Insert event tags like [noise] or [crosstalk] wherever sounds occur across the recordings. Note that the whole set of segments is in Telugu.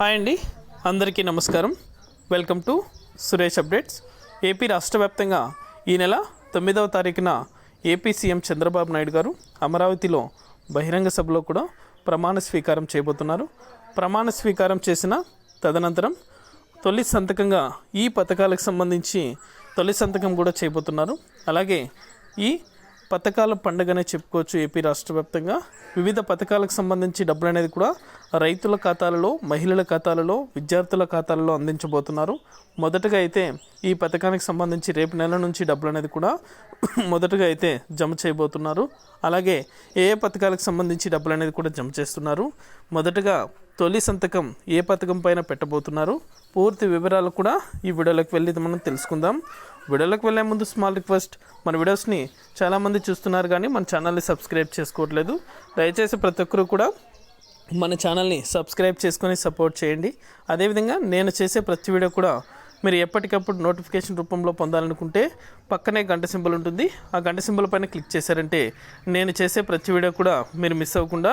హాయ్ అండి. అందరికీ నమస్కారం. Welcome to Suresh updates. AP రాష్ట్ర వ్యాప్తంగా ఈ నెల తొమ్మిదవ తారీఖున ఏపీ సీఎం చంద్రబాబు నాయుడు గారు అమరావతిలో బహిరంగ సభలో కూడా ప్రమాణ స్వీకారం చేయబోతున్నారు. ప్రమాణ స్వీకారం చేసిన తదనంతరం తొలి సంతకంగా ఈ పథకాలకు సంబంధించి తొలి సంతకం కూడా చేయబోతున్నారు. అలాగే ఈ పథకాల పండుగనే చెప్పుకోవచ్చు ఏపీ రాష్ట్ర వ్యాప్తంగా. వివిధ పథకాలకు సంబంధించి డబ్బులు అనేది కూడా రైతుల ఖాతాలలో మహిళల ఖాతాలలో విద్యార్థుల ఖాతాలలో అందించబోతున్నారు. మొదటగా అయితే ఈ పథకానికి సంబంధించి రేపు నెల నుంచి డబ్బులు అనేది కూడా [coughs] మొదటగా అయితే జమ చేయబోతున్నారు. అలాగే ఏ ఏ పథకాలకు సంబంధించి డబ్బులు అనేది కూడా జమ చేస్తున్నారు. మొదటగా తొలి సంతకం ఏ పథకం పైన పెట్టబోతున్నారు. పూర్తి వివరాలు కూడా ఈ వీడియోలోకి వెళ్ళి మనం తెలుసుకుందాం. వీడియోలోకి వెళ్ళే ముందు స్మాల్ రిక్వెస్ట్ మన వీడియోస్ని చాలామంది చూస్తున్నారు కానీ మన ఛానల్ని సబ్స్క్రైబ్ చేసుకోవట్లేదు. దయచేసి ప్రతి ఒక్కరు కూడా మన ఛానల్ని సబ్స్క్రైబ్ చేసుకొని సపోర్ట్ చేయండి. అదేవిధంగా నేను చేసే ప్రతి వీడియో కూడా మీరు ఎప్పటికప్పుడు నోటిఫికేషన్ రూపంలో పొందాలనుకుంటే పక్కనే గంట సింబల్ ఉంటుంది. ఆ గంట సింబల్ పైన క్లిక్ చేశారంటే నేను చేసే ప్రతి వీడియో కూడా మీరు మిస్ అవ్వకుండా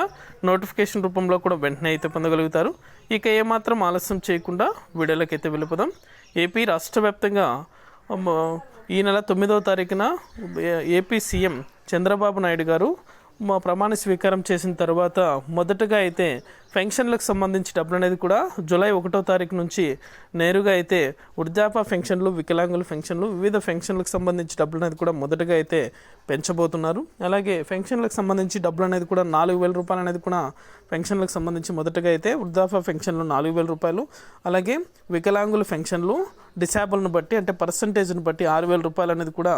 నోటిఫికేషన్ రూపంలో కూడా వెంటనే అయితే పొందగలుగుతారు. ఇక ఏమాత్రం ఆలస్యం చేయకుండా వీడియోలోకి అయితే వెళ్ళిపోదాం. ఏపీ రాష్ట్ర వ్యాప్తంగా ఈ నెల తొమ్మిదవ తారీఖున A- AP CM Chandrababu Naidu garu మా ప్రమాణ స్వీకారం చేసిన తర్వాత మొదటగా అయితే పెన్షన్లకు సంబంధించి డబ్బులు అనేది కూడా జూలై ఒకటో తారీఖు నుంచి నేరుగా అయితే వృద్ధాప్య పెన్షన్లు వికలాంగుల పెన్షన్లు వివిధ పెన్షన్లకు సంబంధించి డబ్బులు అనేది కూడా మొదటగా అయితే పెంచబోతున్నారు. అలాగే పెన్షన్లకు సంబంధించి డబ్బులు అనేది కూడా నాలుగు వేల రూపాయలు అనేది కూడా పెన్షన్లకు సంబంధించి మొదటగా అయితే వృద్ధాప్య పెన్షన్లు నాలుగు వేల రూపాయలు అలాగే వికలాంగుల పెన్షన్లు డిసాబుల్ని బట్టి అంటే పర్సంటేజ్ని బట్టి ఆరు వేల రూపాయలు అనేది కూడా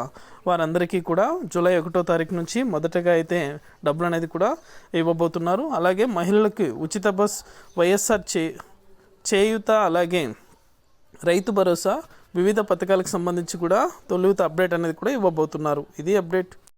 వారందరికీ కూడా జూలై ఒకటో తారీఖు నుంచి మొదటగా అయితే డబ్బులు అనేది కూడా ఇవ్వబోతున్నారు. అలాగే మహిళలకు ఉచిత బస్ వైఎస్ఆర్ చే చేయుత అలాగే రైతు భరోసా వివిధ పథకాలకు సంబంధించి కూడా తొలుత అప్డేట్ అనేది కూడా ఇవ్వబోతున్నారు. ఇది అప్డేట్